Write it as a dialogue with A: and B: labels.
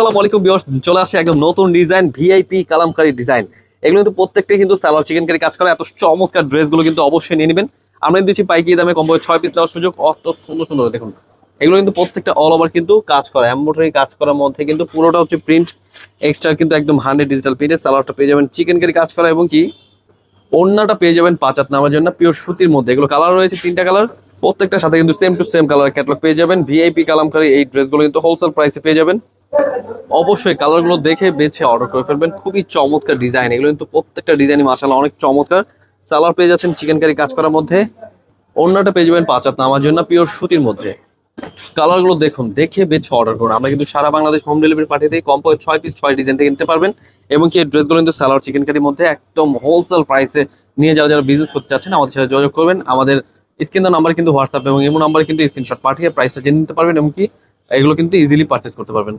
A: আসসালামু আলাইকুম ভিউয়ার্স। চলে আসে একদম নতুন ডিজাইন ভিআইপি কালামকারী ডিজাইন এগুলো কিন্তু প্রত্যেকটাই কিন্তু সালোয়ার চিকেন কারি কাজ করে। এত চমৎকার ড্রেসগুলো কিন্তু অবশ্যই নিয়ে নেবেন। আমরা দিচ্ছি পাইকি দামে কম ছয় পিস নেওয়ার সুযোগ। অত সুন্দর সুন্দর, দেখুন। এগুলো কিন্তু প্রত্যেকটা অল ওভার কিন্তু কাজ করা। এমব্রয়ডারি কাজ করার মধ্যে কিন্তু পুরোটা হচ্ছে প্রিন্ট এক্সট্রা কিন্তু একদম হান্ড্রেড ডিজিটাল প্রিন্টে সালোয়ারটা পেয়ে যাবেন। চিকেন কারি কাজ করা এবং কি, ওড়নাটা পেয়ে যাবেন পাঁচাত নামার জন্য পিওর সুতির মধ্যে। এগুলো কালার রয়েছে তিনটা কালার প্রত্যেকটার সাথে কিন্তু same to same colour catalogue পেয়ে যাবেন। ভিআইপি কালামকারী এই ড্রেসগুলো কিন্তু হোলসেল প্রাইসে পেয়ে যাবেন। অবশ্যই কালারগুলো দেখে বেছে অর্ডার করে ফেলবেন। খুবই চমৎকার ডিজাইন এগুলো কিন্তু প্রত্যেকটা ডিজাইনই মার্শাল অনেক চমৎকার। সালার পেয়ে যাচ্ছেন চিকেন কারি কাজ করার মধ্যে। ওড়নাটা পেয়ে যাবেন পাঁচ হাত নামার জন্য পিওর সুতির মধ্যে। কালারগুলো দেখুন, দেখে বেছে অর্ডার করুন। আমরা কিন্তু সারা বাংলাদেশ হোম ডেলিভারি পাঠিয়ে দিই। কম ছয় পিস ছয় ডিজাইন থেকে কিনতে পারবেন। এবং কি এই ড্রেসগুলো কিন্তু সালোয়ার চিকেন কারির মধ্যে একদম হোলসেল প্রাইসে নিয়ে যারা যারা বিজনেস করতে চাচ্ছেন, আমাদের সাথে যোগাযোগ করবেন। আমাদের স্ক্রিন নাম্বার কিন্তু হোয়াটসঅ্যাপ এবং এমন নাম্বার কিন্তু স্ক্রিনশট পাঠিয়ে প্রাইসটা জেনে নিতে পারবেন এবং কি এগুলো কিন্তু ইজিলি পারচেস করতে পারবেন।